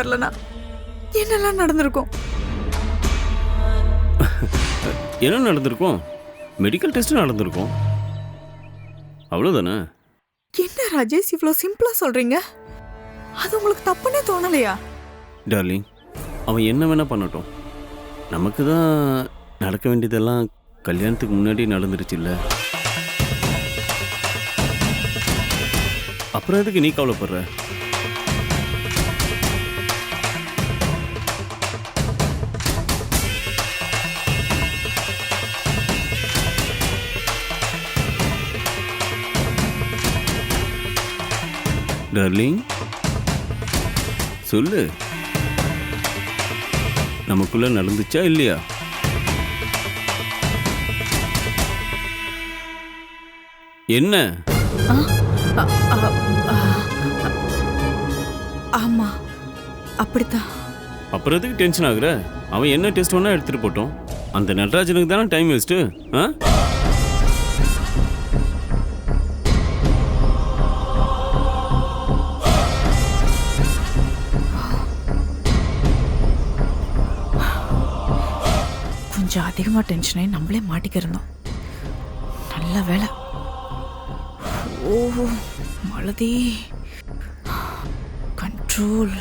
வரலனா என்னெல்லாம் நடந்திருக்கும்? என்ன நடந்திருக்கும்? மெடிக்கல் டெஸ்ட் நடந்திருக்கும். அவ்வளோதானே என்ன ராஜேஷ் இவ்வளோ சிம்பிளா சொல்றீங்க? அது உங்களுக்கு தப்புன்னே தோணலையா? டார்லிங் அவன் என்ன வேணா பண்ணட்டும். நமக்கு தான் நடக்க வேண்டியதெல்லாம் கல்யாணத்துக்கு முன்னாடி நடந்துருச்சுல்ல அப்புறம் எதுக்கு நீ கவலைப்படுற? டார்லிங். சொல்லு. நமக்குள்ள நடந்துச்சா இல்லையா? என்ன? ஆமா அப்படித்தான். அப்புறம் எதுக்கு டென்ஷன் ஆகுற? அவன் என்ன டெஸ்ட் வேணா எடுத்துட்டு போட்டோம். அந்த நடராஜனுக்கு தானே டைம் வேஸ்ட்டு ஆ? கொஞ்சம் அதிகமாக டென்ஷனாகி நம்மளே மாட்டிக்கிருந்தோம் நல்ல வேலை ஓ மலதி. கண்ட்ரோல்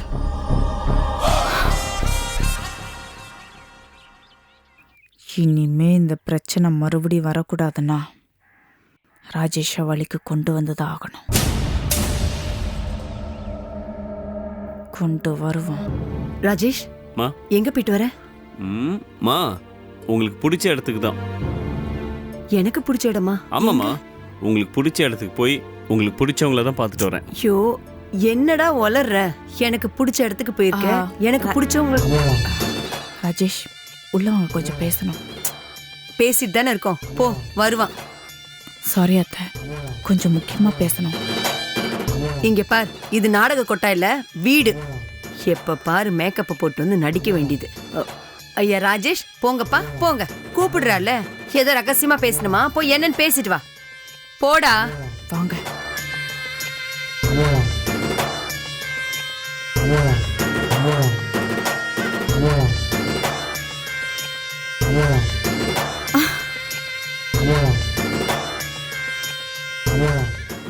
இனிமே இந்த பிரச்சனை மறுபடி வரக்கூடாதுன்னா ராஜேஷை வழிக்கு கொண்டு வந்துதான் ஆகணும். கொண்டு வருவோம். ராஜேஷ் மா. எங்க போயிட்டு வர? ம் மா. உங்களுக்கு பிடிச்ச இடத்துக்கு தான். எனக்கு பிடிச்ச இடமா? ஆமாம்மா. உங்களுக்கு பிடிச்ச இடத்துக்கு போய் உங்களுக்கு பிடிச்சவங்கள தான் பார்த்துட்டு வரேன். ஐயோ என்னடா வளர்ற எனக்கு பிடிச்ச இடத்துக்கு போயிருக்க. ஆ, எனக்கு பிடிச்சவங்க ராஜேஷ் உள்ளவங்க கொஞ்சம் பேசணும். பேசிட்டு தானே இருக்கோம். போ வருவான். சாரி அத்தை. கொஞ்சம் முக்கியமாக பேசணும். இங்க பார் இது நாடக கொட்டா இல்ல வீடு. எப்ப பாரு மேக்கப்ப போட்டு வந்து நடிக்க வேண்டியது. ஐயா ராஜேஷ் போங்கப்பா போங்க. கூப்பிடுறால ஏதோ ரகசியமா பேசணுமா? போய் என்னன்னு பேசிட்டு வா. போடா. வாங்க.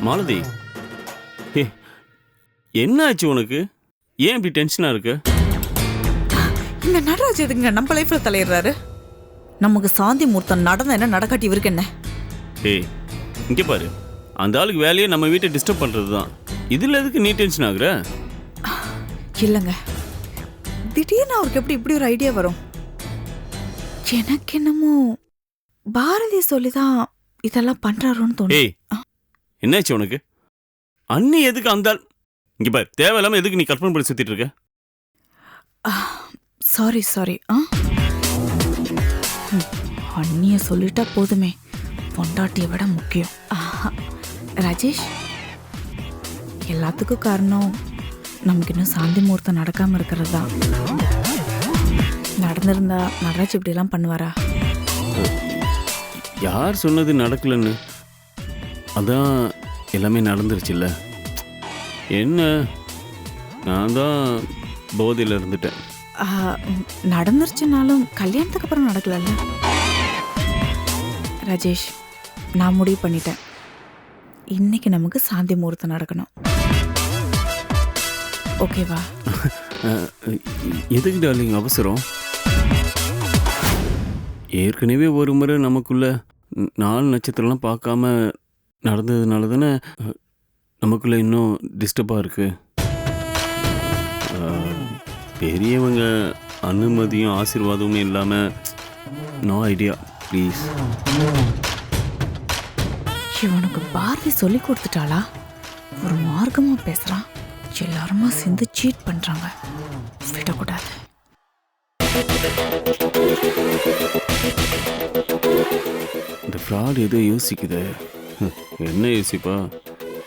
மாலதி ஏ என்ன ஆச்சு உனக்கு? ஏன் இப்படி டென்ஷனாக இருக்கு? இந்த நடராஜ் எதுங்க நம்ம லைஃப்ல தலையிடுறாரு. நமக்கு சாந்தி முகூர்த்தம் நடந்த என்ன? நடக்காட்டி இவருக்கு என்ன? ஏய் இங்கே பாரு. அந்த ஆளுக்கு வேலையே நம்ம வீட்டை டிஸ்டர்ப் பண்ணுறது தான் இதில் எதுக்கு நீ டென்ஷன் ஆகுற? இல்லைங்க. திடீர்னு அவருக்கு எப்படி இப்படி ஒரு ஐடியா வரும்? எனக்கு என்னமோ பாரதி சொல்லிதான் இதெல்லாம் பண்றாரோன்னு தோணும் ஏய் என்னாச்சு உனக்கு? அண்ணி எதுக்கு அந்த ஆள் இங்கே பாரு தேவையில்லாமல் எதுக்கு நீ கற்பனை பண்ணி சுற்றிட்டு இருக்க? சாரி சாரி ஆ? அண்ணியை அண்ணிய சொல்லிட்டா போதுமே. பொண்டாட்டியை விட முக்கியம். ஆஹா. ராஜேஷ் எல்லாத்துக்கும் காரணம் நமக்கு இன்னும் சாந்தி முகூர்த்தம் நடக்காமல் இருக்கிறது தான். நடந்திருந்தா நடராஜ் இப்படிலாம் பண்ணுவாரா? யார் சொன்னது நடக்கலன்னு? அதான் எல்லாமே நடந்துருச்சுல்ல. என்ன? நான் தான் போதையில் இருந்துட்டேன். நடந்துருச்சுனாலும் கல்யாணத்துக்கு அப்புறம் நடக்கலல்ல? ராஜேஷ் நான் முடிவு பண்ணிட்டேன். இன்னைக்கு நமக்கு சாந்தி முகூர்த்தம் நடக்கணும். ஓகேவா? எதுக்கு டார்லிங் அவசரம்? ஏற்கனவே ஒரு முறை நமக்குள்ள நாலு நட்சத்திரம்லாம் பார்க்காம நடந்ததுனால தானே நமக்குள்ளே நமக்குள்ள இன்னும் டிஸ்டர்பாக இருக்குது பெரியவங்க அனுமதியும் ஆசீர்வாதமும் இல்லாமல் நோ ஐடியா ப்ளீஸ் இவனுக்கு பாரதி சொல்லி கொடுத்துட்டாளா? ஒரு மார்க்கமா பேசுறான் எல்லாருமா சேர்ந்து சீட் பண்றாங்க. விடக்கூடாது. இந்த ஃப்ராட் ஏதோ யோசிக்குது. என்ன யோசிப்பா?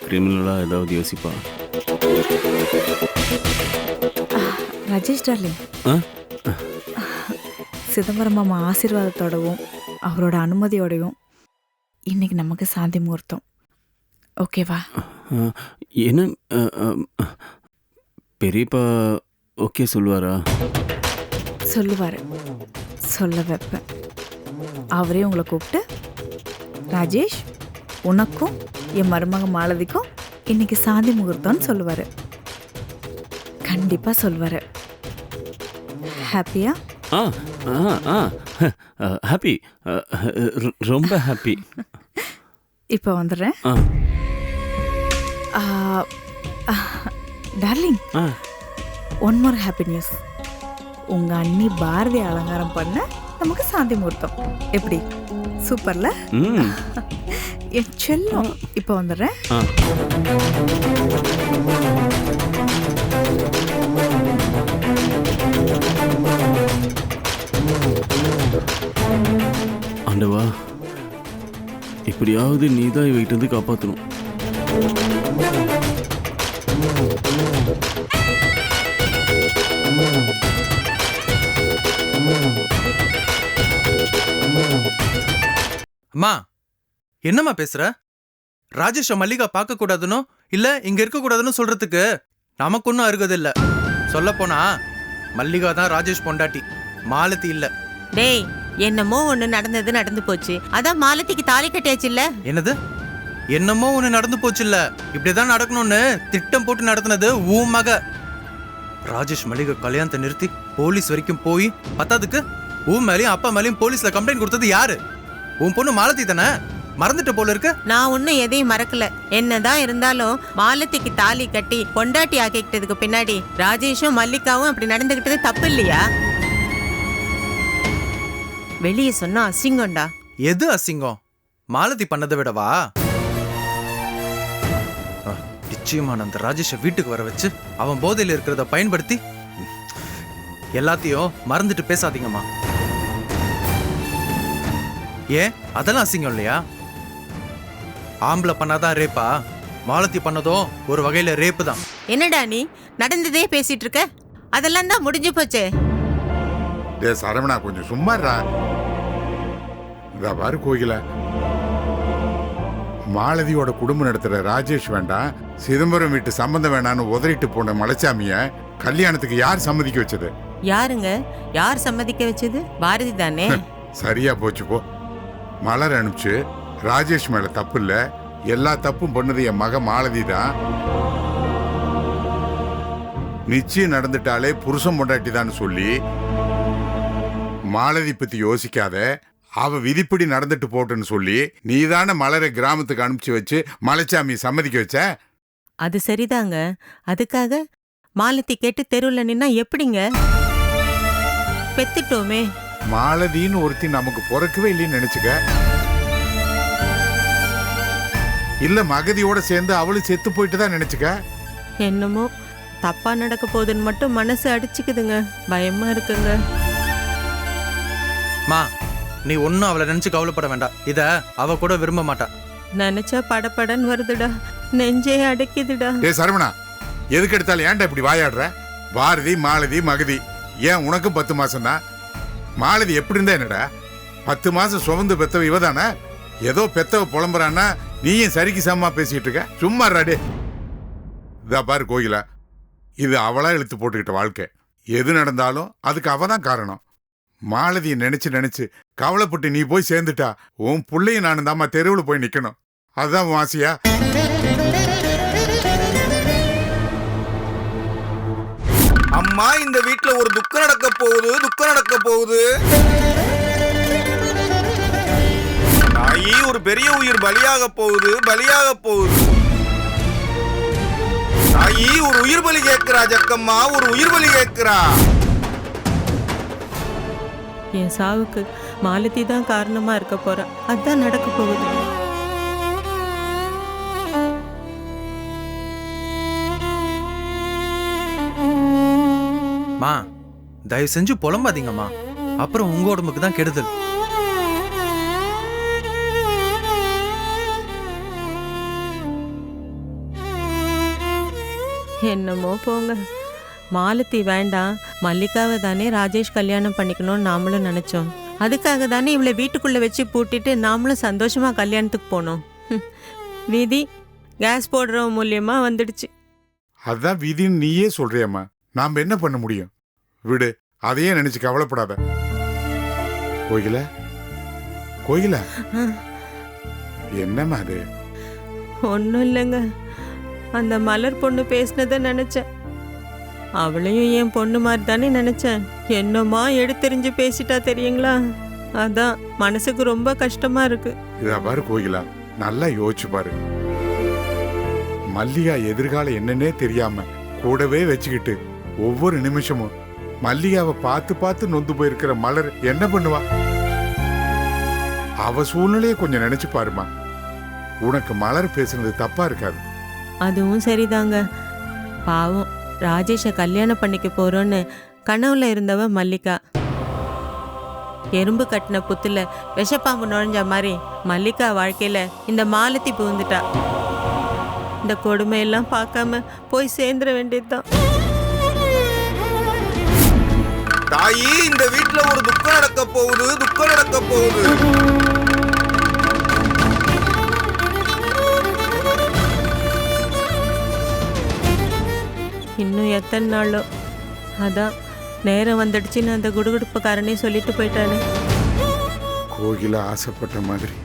கிரிமினலாக ஏதாவது யோசிப்பா? ராஜேஷ் டார்லிங். சிதம்பரம் மாமா ஆசீர்வாதத்தோடவும் அவரோட அனுமதியோடையும் இன்னைக்கு நமக்கு சாந்தி முகூர்த்தம். ஓகேவா என்ன பெரியப்பா ஓகே சொல்லுவாரா? சொல்லுவார். சொல்ல வைப்பேன். அவரே உங்களை கூப்பிட்டு ராஜேஷ் உனக்கும் என் மருமக மாலதிக்கும் இன்னைக்கு சாந்தி முகூர்த்தம்னு சொல்லுவார். கண்டிப்பாக சொல்லுவார். ஹாப்பியா? ஆ ஆ ஆ. ஹாப்பி. ரொம்ப ஹாப்பி. இப்போ வந்துடுறேன். டார்லிங் ஆ. ஒன் மோர் ஹாப்பி நியூஸ் உங்கள் அண்ணி பாரதி அலங்காரம் பண்ண நமக்கு சாந்தி முகூர்த்தம். எப்படி? சூப்பர்ல? என் செல்லம். இப்போ வந்துடுறேன். எப்படியாவது நீ தான் இவகிட்ட இருந்து காப்பாற்றணும் அம்மா என்னம்மா பேசுற? ராஜேஷ மல்லிகா பார்க்க கூடாதுனோ இல்ல இங்க இருக்க கூடாதுன்னு சொல்றதுக்கு நமக்கு ஒன்றும் அருகது இல்ல சொல்ல போனா மல்லிகா தான் ராஜேஷ் பொண்டாட்டி. மாலதி இல்ல. டேய் என்னமோ ஒண்ணு நடந்தது நடந்து போச்சு. அதான் மாலத்திக்கு தாலி கட்டியாச்சு இல்ல என்னது? என்னமோ ஒண்ணு நடந்து போச்சு இல்ல இப்படிதான் நடக்கணும்னு திட்டம் போட்டு நடத்துனது உன் மக. ராஜேஷ் மல்லிகா கல்யாணத்தை நிறுத்தி போலீஸ் வரைக்கும் போய் பத்தாதுக்கு உன் மேலயும் அப்பா மேலயும் போலீஸ்ல கம்ப்ளைண்ட் கொடுத்தது யாரு? உன் பொண்ணு மாலதி தானே? மறந்துட்ட போல இருக்கு. நான் ஒன்னும் எதையும் மறக்கல. என்னதான் இருந்தாலும் மாலத்திக்கு தாலி கட்டி பொண்டாட்டி ஆக்கிக்கிட்டதுக்கு பின்னாடி ராஜேஷும் மல்லிகாவும் அப்படி நடந்துகிட்டது தப்பு இல்லையா? வெளியே சொன்னா அசிங்கம்டா. எது அசிங்கம்? மாலதி பண்ணதை விடவா? நிச்சயமான அந்த ராஜேஷை வீட்டுக்கு வர வச்சு அவன் போதையில் இருக்கிறத பயன்படுத்தி எல்லாத்தையும் மறந்துட்டு பேசாதீங்கம்மா. ஏன்? அதெல்லாம் அசிங்கம் இல்லையா? ஆம்பளை பண்ணாதான் ரேப்பா? மாலதி பண்ணதும் ஒரு வகையில ரேப்பு தான். என்னடா நீ? நடந்ததே பேசிட்டு இருக்க? அதெல்லாம் தான் முடிஞ்சு போச்சே. டே சரவணா கொஞ்சம் சும்மாறா. இந்த பாரு கோகில மாலதியோட குடும்பம் நடத்துற ராஜேஷ் வேண்டாம் சிதம்பரம் வீட்டு சம்பந்தம் வேணான்னு உதறிட்டு போன மலைச்சாமிய கல்யாணத்துக்கு யார் சம்மதிக்க வச்சது? யாருங்க? யார் சம்மதிக்க வச்சது? பாரதி தானே? சரியா போச்சு போ. மலர் அனுப்பிச்சு ராஜேஷ் மேல தப்பு இல்ல. எல்லா தப்பும் பண்ணது என் மக மாலதி தான். நிச்சயம் நடந்துட்டாலே புருஷன் பொண்டாட்டி சொல்லி மாலதி பத்தி யோசிக்காத. அவ விதிப்படி நடந்துட்டு போட்டுன்னு சொல்லி நீதானே மலரை கிராமத்துக்கு அனுப்பிச்சு வச்சு மலைச்சாமி சம்மதிக்க வச்ச? அது சரிதாங்க. அதுக்காக மாலத்தி கேட்டு தெருவுல நின்னா எப்படிங்க? பெத்துட்டோமே. மாலதின்னு ஒருத்தி நமக்கு பிறக்கவே இல்லைன்னு நினைச்சுக்க. இல்ல மகதியோட சேர்ந்து அவளும் செத்து போயிட்டு தான் நினைச்சுக்க? என்னமோ தப்பா நடக்க போகுதுன்னு மட்டும் மனசு அடிச்சுக்குதுங்க. பயமா இருக்குங்க. மா நீ ஒன்னும் அவளை நினைச்சு கவலைப்பட வேண்டாம். இத அவ கூட விரும்ப மாட்டா. நினைச்சா படபடன்னு வருதுடா. நெஞ்சே அடைக்குதுடா. ஏ சரவணா எதுக்கு எடுத்தாலும் ஏன்டா இப்படி வாயாடுற? பாரதி மாலதி மகதி ஏன் உனக்கும் பத்து மாசம் தான் மாலதி எப்படி இருந்தா என்னடா? பத்து மாசம் சுமந்து பெத்தவ இவதானே? ஏதோ பெத்தவ புலம்புறான்னா நீயும் சரிக்கு சமமா பேசிட்டு இருக்க? சும்மா ராடே இதா பாரு கோகிலா. இது அவளா இழுத்து போட்டுக்கிட்ட வாழ்க்கை. எது நடந்தாலும் அதுக்கு அவ தான் காரணம். மாலதியை நினைச்சு நினைச்சு கவலைப்பட்டு நீ போய் சேர்ந்துட்டா உன் பிள்ளைய நானும் தாம்மா தெருவில் போய் நிக்கணும். அதுதான் வாசியா அம்மா இந்த வீட்ல ஒரு துக்கம் நடக்க போகுது துக்கம் நடக்க போகுது. தாயி ஒரு பெரிய உயிர் பலியாக போகுது பலியாக போகுது. தாயி ஒரு உயிர் பலி கேட்கிறா ஜக்கம்மா ஒரு உயிர் பலி கேட்கிறா. என் சாவுக்கு மாலதி தான் காரணமா இருக்க போறா. அதான் நடக்க போகுது. மா தயவு செஞ்சு புலம்பாதீங்கம்மா. அப்புறம் உங்க உடம்புக்கு தான் கெடுதல். என்னமோ போங்க. மாலதி வேண்டாம். மல்லிகாவை தானே ராஜேஷ் கல்யாணம் பண்ணிக்கணும்னு நாமளும் நினைச்சோம். அதுக்காக தானே இவளை வீட்டுக்குள்ள வச்சு பூட்டிட்டு நாமளும் சந்தோஷமா கல்யாணத்துக்கு போனோம். விதி கேஸ் போடுற மூலியமா வந்துடுச்சு. அதான் விதின்னு நீயே சொல்றியம்மா. நாம் என்ன பண்ண முடியும்? விடு அதையே நினைச்சு கவலைப்படாத. கோயில கோயில என்னம்மா அது? ஒன்றும் இல்லைங்க. அந்த மலர் பொண்ணு பேசினதை நினச்சேன். அவளையும் என் பொண்ணு மாதிரி தானே நினச்சேன். என்னமா எடுத்தெறிஞ்சு பேசிட்டா தெரியுங்களா? அதான் மனசுக்கு ரொம்ப கஷ்டமா இருக்கு. இத பாரு கோயிலா நல்லா யோசிச்சு பாரு. மல்லிகா எதிர்காலம் என்னன்னே தெரியாம கூடவே வச்சுக்கிட்டு ஒவ்வொரு நிமிஷமும் மல்லிகாவை பார்த்து பார்த்து நொந்து போயிருக்கிற மலர் என்ன பண்ணுவா? அவ சூழ்நிலையை கொஞ்சம் நினைச்சு பாருமா. உனக்கு மலர் பேசுனது தப்பா இருக்காது. அதுவும் சரிதாங்க. பாவம் ராஜேஷை கல்யாணம் பண்ணிக்க போகிறோன்னு கனவுல இருந்தவ மல்லிகா. எறும்பு கட்டின புத்துல விஷப்பாம்பு நுழைஞ்ச மாதிரி மல்லிகா வாழ்க்கையில இந்த மாலத்தி புகுந்துட்டா. இந்த கொடுமையெல்லாம் பார்க்காம போய் சேர்ந்துட வேண்டியதுதான். தாயி இந்த வீட்டில் ஒரு துக்கம் நடக்க போகுது துக்கம் நடக்க போகுது. இன்னும் எத்தனை நாளோ அதான் நேரம் வந்துடுச்சுன்னு அந்த குடுகுடுப்புக்காரனே சொல்லிட்டு போயிட்டானே. கோகிலா ஆசைப்பட்ட மாதிரி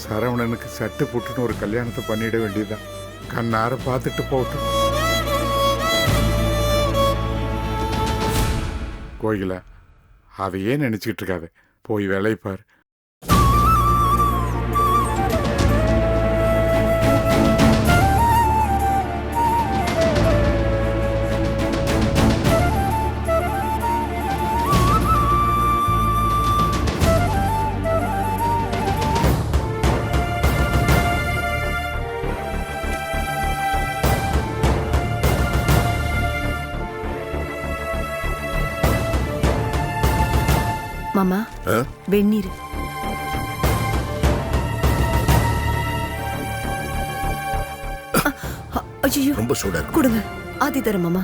சரவணனுக்கு சட்டு புட்டுன்னு ஒரு கல்யாணத்தை பண்ணிட வேண்டியதுதான். கண்ணார பார்த்துட்டு போகட்டும். கோகிலா அதையே நினைச்சிட்டு இருக்காத. போய் வேலையை மாமா? வெந்நீர். ஐயோ ரொம்ப சூடா இருக்கு. கொடுங்க. ஆதி தரம் மாமா.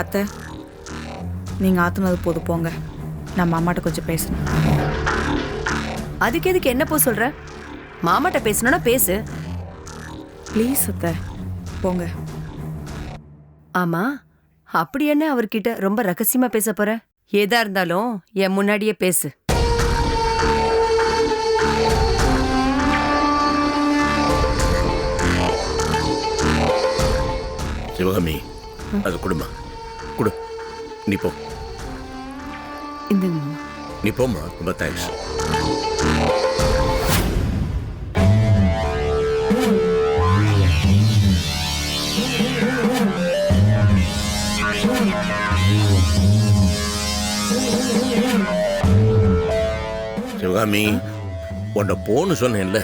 அத்தை நீங்கள் ஆத்துனது போது போங்க. நம்ம அம்மாட்ட கொஞ்சம் பேசணும். அதுக்கு எதுக்கு என்ன போ சொல்ற? மாமாட்ட பேசணும்னா பேசு. ப்ளீஸ் அத்தை. போங்க. ஆமா அப்படி என்ன அவர்கிட்ட ரொம்ப ரகசியமா பேச போற? ஏதா இருந்தாலும் என் முன்னாடியே பேசு. சிவகாமி அது கொடுமா. கொடு. நீ போ. இந்த நீ போம்மா. ரொம்ப தேங்க்ஸ் சிவகாமி உன்னை போன்னு சொன்னேன்ல.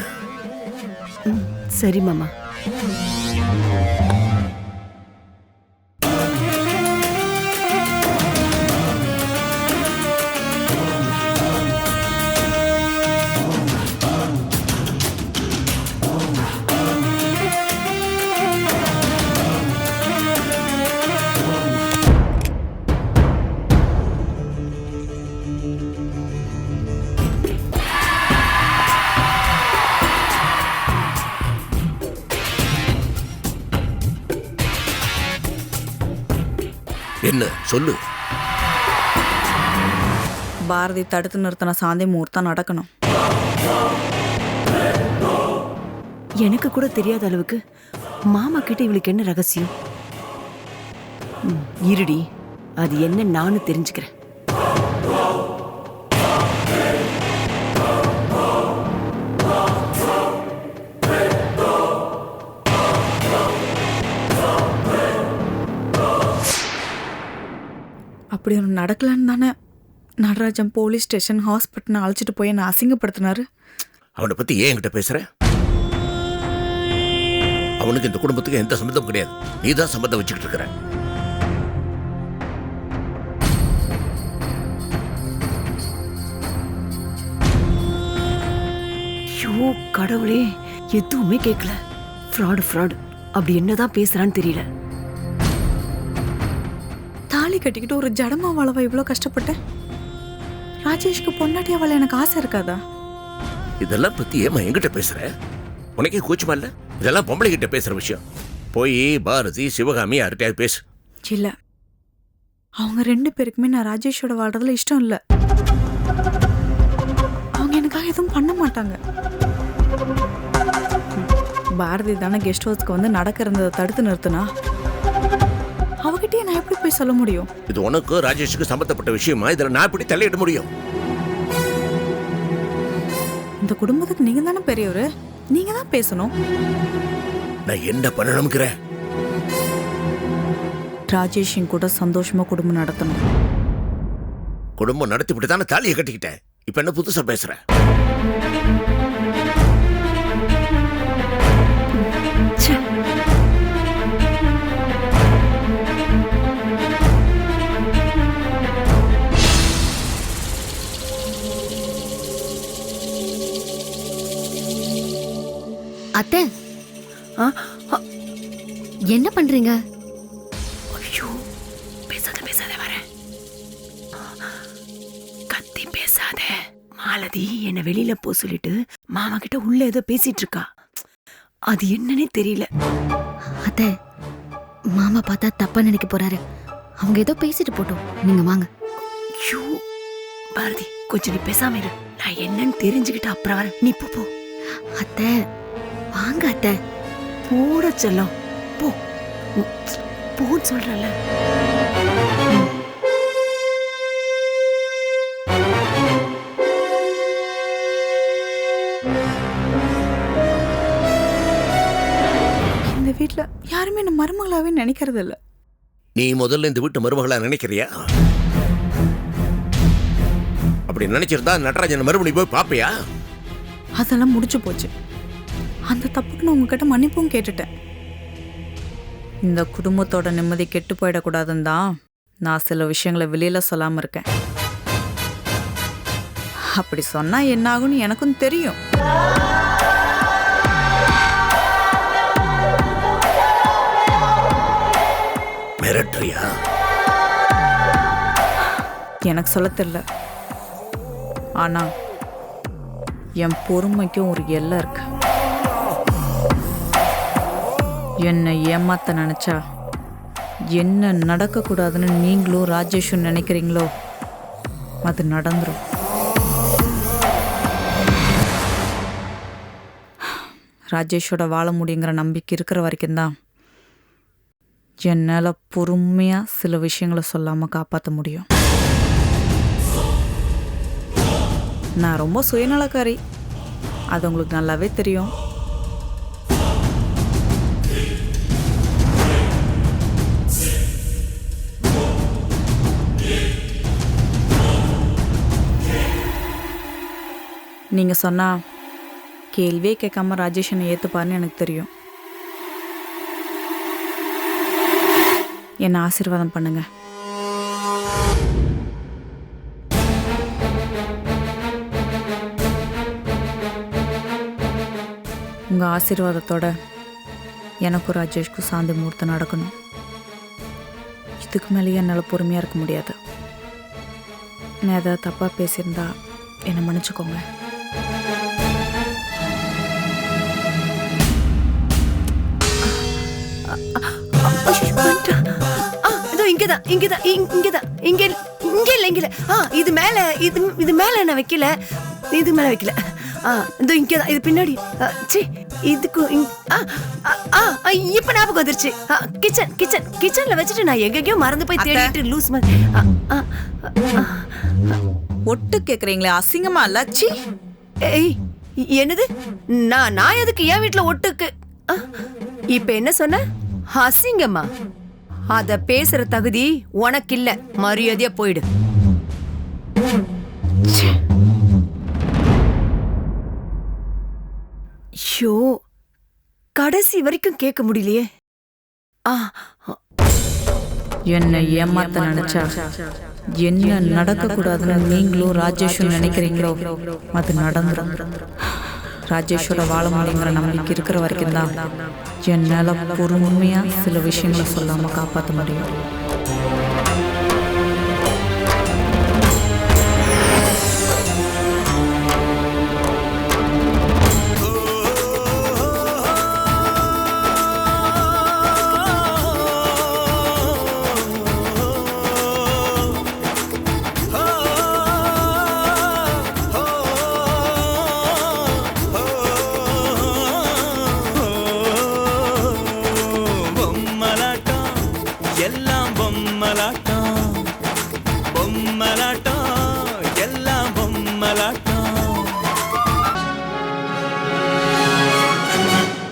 சரி மாமா. சொல்லு. பாரதி தடுத்து நிறுத்தின சாந்தி முகூர்த்தம் நடக்கணும். எனக்கு கூட தெரியாத அளவுக்கு மாமா கிட்ட இவளுக்கு என்ன ரகசியம்? இருடி. அது என்ன நானும் தெரிஞ்சுக்கிறேன். அப்படி ஒன்று நடக்கலன்னு தானே. நடராஜன் போலீஸ் ஸ்டேஷன் ஹாஸ்பிட்டல் அழைச்சிட்டு போய் என்னை அசிங்கப்படுத்தினாரு. அவனை பத்தி ஏன் என்கிட்ட பேசுற? அவனுக்கு இந்த குடும்பத்துக்கு எந்த சம்மந்தம் கிடையாது. நீ தான் சம்மந்தம் வச்சுக்கிட்டு இருக்கிற. ஐயோ கடவுளே எதுவுமே கேட்கல ஃப்ராடு ஃப்ராடு அப்படி என்னதான் பேசுறான்னு தெரியல. தாலி கட்டிக்கிட்டு ஒரு ஜடமா வாழவா இவ்வளோ கஷ்டப்பட்டேன்? ராஜேஷ்க்கு பொண்டாட்டி அவளை எனக்கு ஆசை இருக்காதா? இதெல்லாம் பத்தி ஏமா என்கிட்ட பேசுற? உனக்கே கூச்சமா இல்ல? இதெல்லாம் பொம்பளை கிட்ட பேசுற விஷயம். போய் பாரதி சிவகாமி யார்கிட்டயாவது பேசு. இல்ல. அவங்க ரெண்டு பேருக்குமே நான் ராஜேஷோட வாழ்றதுல இஷ்டம் இல்ல. அவங்க எனக்காக எதுவும் பண்ண மாட்டாங்க. பாரதி தானே கெஸ்ட் ஹவுஸ்க்கு வந்து நடக்க இருந்ததை தடுத்து நிறுத்தினா? நான் எப்படி போய் சொல்ல முடியும்? இது உனக்கு ராஜேஷுக்கு சம்பந்தப்பட்ட விஷயமா? இதுல நான் எப்படி தலையிட முடியும்? இந்த குடும்பத்துக்கு நீங்க தானே பெரியவரு? நீங்க தான் பேசணும். நான் என்ன பண்ணணுங்கிற ராஜேஷ் என் கூட சந்தோஷமா குடும்பம் நடத்தணும். குடும்பம் நடத்திவிட்டு தானே தாலியை கட்டிக்கிட்டேன் இப்ப என்ன புதுசா பேசுற? அத்தை. என்ன பண்றீங்க? ஐயோ பேசாத பேசாத வரேன். கத்தி பேசாத. மாலதி என்ன வெளியில போ சொல்லிட்டு மாமா கிட்ட உள்ள ஏதோ பேசிட்டு இருக்கா. அது என்னன்னே தெரியல. அத்தை மாமா பார்த்தா தப்பா நினைக்க போறாரு. அவங்க ஏதோ பேசிட்டு போட்டோம். நீங்க வாங்க. ஐயோ பாரதி கொஞ்சம் நீ பேசாம இரு. நான் என்னன்னு தெரிஞ்சுக்கிட்டு அப்புறம் வரேன். நீ போ. அத்தை வாங்க அத்தை. போட செல்லம். போ. போன்னு சொல்றல இந்த வீட்ல யாருமே என்ன மருமகளாவே நினைக்கிறது இல்ல நீ முதல்ல இந்த வீட்டு மருமகளா நினைக்கிறியா? அப்படி நினைச்சிருந்தா நடராஜன் மறுபடியும் போய் பாப்பியா அதெல்லாம் முடிஞ்சு போச்சு. அந்த தப்புக்கு நான் உங்ககிட்ட மன்னிப்பும் கேட்டுட்டேன். இந்த குடும்பத்தோட நிம்மதி கெட்டு போயிடக்கூடாதுன்னு தான் நான் சில விஷயங்களை வெளியில சொல்லாம இருக்கேன். அப்படி சொன்னா என்ன ஆகும்னு எனக்கும் தெரியும். மிரட்டுறியா? எனக்கு சொல்ல தெரியல. ஆனா என் பொறுமைக்கும் ஒரு எல்லை இருக்கு. என்னை ஏமாத்த நினச்சா? என்ன நடக்கக்கூடாதுன்னு நீங்களும் ராஜேஷும் நினைக்கிறீங்களோ? அது நடந்துடும் ராஜேஷோட வாழ முடியுங்கிற நம்பிக்கை இருக்கிற வரைக்கும் தான் என்னால் பொறுமையாக சில விஷயங்களை சொல்லாமல் காப்பாற்ற முடியும். நான் ரொம்ப சுயநலக்காரி. அது உங்களுக்கு நல்லாவே தெரியும். நீங்க சொன்னால் கேள்வியே கேட்காம ராஜேஷ் என்னை ஏத்துப்பாருன்னு எனக்கு தெரியும். என்னை ஆசீர்வாதம் பண்ணுங்க. உங்கள் ஆசீர்வாதத்தோட எனக்கும் ராஜேஷ்க்கும் சாந்தி முகூர்த்தம் நடக்கணும். இதுக்கு மேலேயே என்னால் பொறுமையாக இருக்க முடியாது. நான் ஏதாவது தப்பாக பேசியிருந்தா என்னை மன்னிச்சுக்கோங்க. இங்கதான் இங்கதான் இங்க- இங்கதான். இங்க இங்க இல்ல இங்க இல்ல. ஆ இது மேல இது இது மேல நான் வைக்கல. இது மேல வைக்கல. ஆ இதோ இங்கதான் இது பின்னாடி. சீ இதுக்கு ஆ, இப்ப ஞாபகம் வந்துருச்சு. கிச்சன் கிச்சன் கிச்சன்ல வச்சுட்டு நான் எங்கெங்கயோ மறந்து போய் தேடிட்டு லூஸ் மாதிரி. ஒட்டு கேட்குறீங்களே அசிங்கமா இல்ல? ச்சீ. ஏய் என்னது? நான் நான் எதுக்கு என் வீட்ல ஒட்டுக்கு? இப்ப என்ன சொன்ன? அசிங்கம்மா அத பேசுற தகுதி உனக்கு இல்ல மரியாதையா போயிடு. ச்சே. ஐயோ கடைசி வரைக்கும் கேட்க முடியலையே. ஆ என்னை ஏமாத்த நினைச்சா? என்ன நடக்கக்கூடாதுன்னு நீங்களும் ராஜேஷும் நினைக்கிறீங்களோ? அது நடந்துடும் ராஜேஷோட வாழ முடியுங்கிற நம்பிக்கை இருக்கிற வரைக்கும் தான். என்னால் பொறுமையாக சில விஷயங்களை சொல்லாமல் காப்பாற்ற முடியும்.